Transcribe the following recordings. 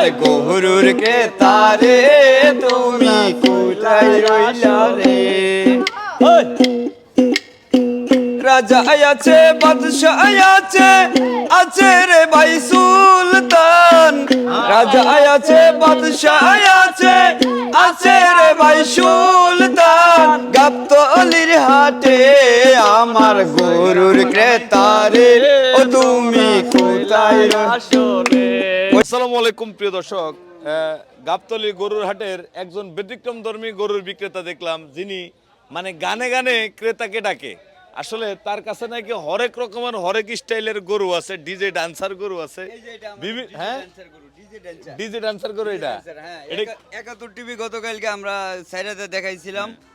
আমার গরুর ক্রেতারে তুমি কোথায় রইলা রে। রাজা আছে বাদশাহ আছে আছে রে ভাই সুলতান। রাজা আছে বাদশাহ আছে আছে রে ভাই সুলতান। গাবতলির হাটে আমার গরুর ক্রেতারে, ও তুমি কোথায় আসরে আসসালামু আলাইকুম প্রিয় দর্শক। গাবতলী গরুর হাটের একজন ব্যতিক্রম ধর্মী গরুর বিক্রেতা দেখলাম যিনি মানে গানে গানে ক্রেতাকে ডাকে। আসলে তার কাছে নাকি হরেক রকমের হরেক স্টাইলের গরু আছে ডিজে ডান্সার গরু আছে। হ্যাঁ? DJ dancer. গরু এটা? হ্যাঁ, একাত্তর টিভি গতকালকে আমরা সাইডাতে দেখাইছিলাম। Yeah,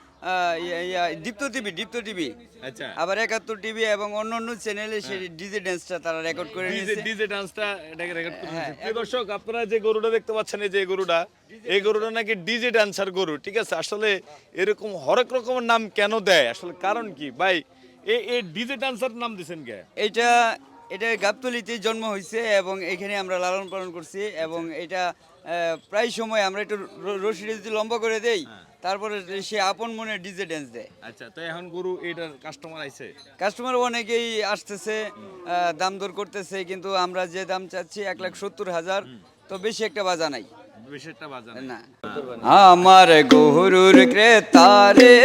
Deepto TV Deepto TV. আচ্ছা। আবার একাত্তর টিভি এবং অন্য অন্য চ্যানেলে সেই ডিজে ড্যান্সটা তারা রেকর্ড করে নিয়েছে। ডিজে ডান্সটা এটাকে রেকর্ড করে হ্যাঁ, প্রিয় দর্শক আপনারা যে গরুটা দেখতে পাচ্ছেন এই যে গরুটা এই গরুটা নাকি ডিজে ডান্সার গরু ঠিক আছে? আসলে এরকম হরেক রকমের নাম কেন দেয়? আসলে কারণ কি? ভাই এই এই ডিজে ডান্সার নাম দিছেন কে? এটা এটা গাবতলিতে জন্ম হয়েছে এবং এখানে আমরা লালন পালন করছি এবং এটা প্রায় সময় আমরা একটু রশিটা যদি লম্বা করে দেই তারপরে সে আপন মনে ডিজে ড্যান্স দেয়। আচ্ছা তো এখন গরু এটার কাস্টমার আইছে। কাস্টমার অনেকেই আসতেছে দাম দর করতেছে কিন্তু আমরা যে দাম চাচ্ছি এক লাখ সত্তর হাজার তো বেশি একটা বাজা নাই। না। আমার গরুর ক্রেতারে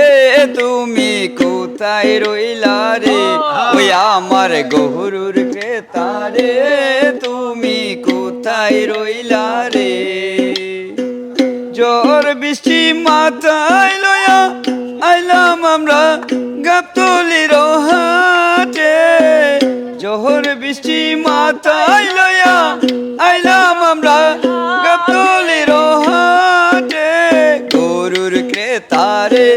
তুমি কোথায় রইলা রে? ওই আমার গরুর ক্রেতারে তুমি কোথায় রইলা রে? জ্বর বৃষ্টি মাথায় লয়া আইলাম আমরা গাবতলির হাটে। জোহর বৃষ্টি মাথায় লয়া আইলাম আমরা গাবতলির হাটে। গরুর ক্রেতারে,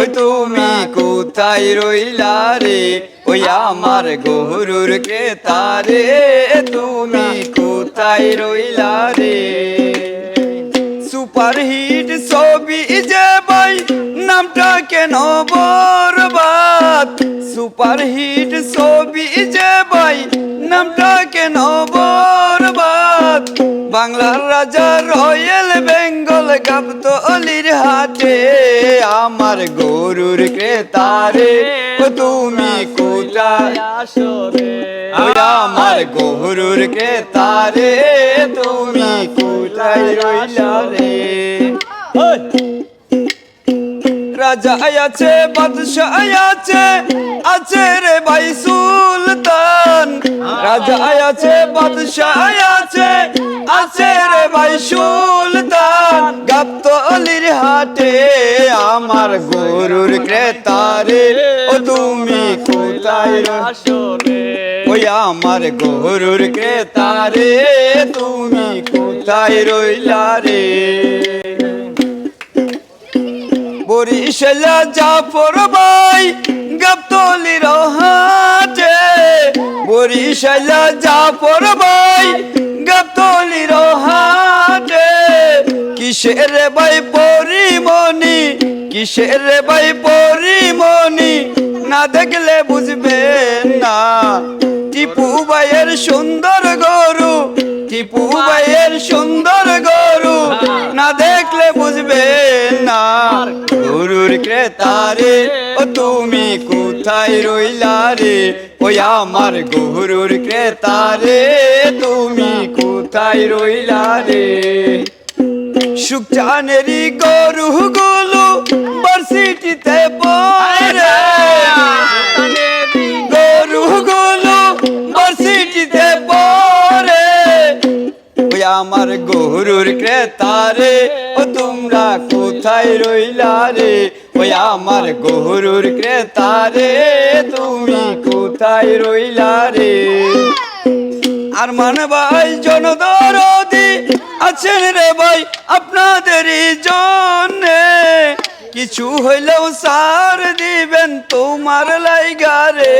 ওই তুমি কোথায় রইলা রে? ওই আমার গরুর ক্রেতারে, তুমি কোথায় রইলা রে? যে ভাই, নামটা কেন বরবাদ? সুপার হিট ছবি যে ভাই, নামটা কেন বরবাদ? বাংলার রাজা রয়েল বেঙ্গল গাবত অলির হাটে আমার গরুর ক্রেতারে তুমি আসরে আমার গরুর ক্রেতারে, তুমি কোথায় রইলা রে! রাজা আছে, বাদশাহ আছে আছে রে ভাই সুলতান। রাজা আছে, বাদশাহ আছে আছে রে ভাই সুলতান। গাবতলির হাটে আমার গরুর ক্রেতারে ও তুমি কোথায় আসরে ওই আমার গরুর ক্রেতারে তুমি কোথায় রইলা রে? বরিশালা জাফর ভাই গাবতলির হাটে বরিশালা জাফর ভাই গাবতলির হাটে কিসের ভাই পরিমণি, কিসের ভাই পরিমণি, না দেখলে বুঝবে না। টিপু ভাইয়ের সুন্দর গরু, টিপু ভাইয়ের সুন্দর গরু, না দেখলে গরুর ক্রেতারে ও তুমি কোথায় রইলা রে? ওই আমার গরুর ক্রেতারে তুমি কোথায় রইলা রে? সুখচানেরই গরু গুলো ভার্সিটিতে পড়ে গরু গুলো ভার্সিটিতে পড়ে। ওই আমার গরুর ক্রেতারে ও তোমরা কোথায় রইলা রে? ওই আমার গরুর ক্রেতারে, তুমি কোথায় রইলা রে? আর মানে ভাই জনদরদি আছেন রে ভাই আপনাদেরই জন্যে। কিছু হইলেও সার দিবেন তোমার লাইগারে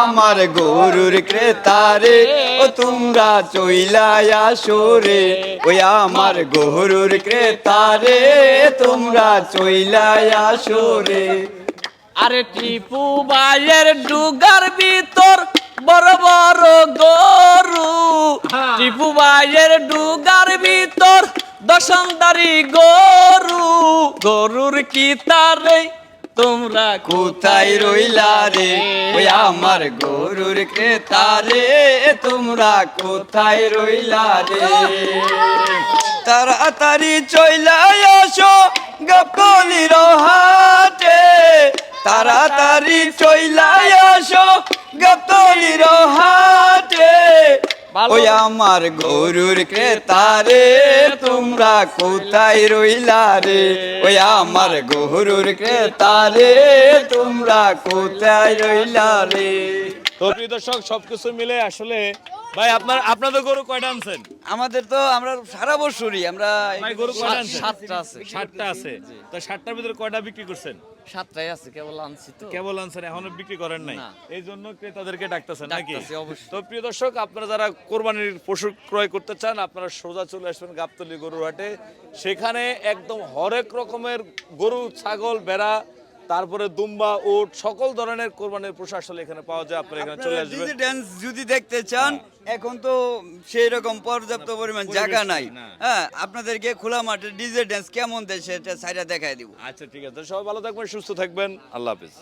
আমার গরুর ক্রেতারে ও তোমরা চইলাই আসো রে। ওই আমার গরুর ক্রেতারে তোমরা চইলাই আসো রে। আরে টিপু ভাইয়ের ডুগার ভিতর বড় বড় গরু। টিপু ভাইয়ের ডুগার ভিতর রসনদারি গরু, গরুর কি তারে? তোমরা কোথায় রইলা রে? ওই আমার গরুর ক্রেতা রে তোমরা কোথায় রইলা রে? তাড়াতাড়ি চইলা আসো গপলির হাটে। তাড়াতাড়ি চইলা ওই আমার গরুর ক্রেতারে তোমরা কোথায় রইলা রে? ওই আমার গরুর ক্রেতারে তোমরা কোথায় রইলা রে? তো প্রিয় দর্শক সবকিছু মিলে আসলে ভাই আপনার আপনাদের গরু কয়টা আনছেন? আমাদের তো আমরা সারা বছরই আমরা ভাই গরু কয়টা আনছেন? সাতটা আছে। সাতটা আছে। তো সাতটার ভিতরে কয়টা বিক্রি করছেন? সাতটাই আছে কেবল আনছি তো। কেবল আনছেন এখনও বিক্রি করেন নাই? এই জন্য ক্রেতাদেরকে ডাকতেছেন নাকি? তো প্রিয় দর্শক আপনারা যারা কোরবানির পশু ক্রয় করতে চান আপনারা সোজা চলে আসবেন গাবতলি গরুর হাটে। সেখানে একদম হরেক রকমের গরু ছাগল ভেড়া তারপরে দুম্বা উট সকল ধরনের কোরবানির পশু আসলে এখানে পাওয়া যায়। আপনারা এখানে চলে আসবেন। যদি দেখতে চান এখন তো সেই রকম পর্যাপ্ত পরিমাণ জায়গা নাই। হ্যাঁ আপনাদেরকে খোলা মাঠে ডিজে ড্যান্স কেমন দেয় সেটা সাইডে দেখাই দিব। আচ্ছা ঠিক আছে। সবাই ভালো থাকবেন সুস্থ থাকবেন। আল্লাহ হাফিজ।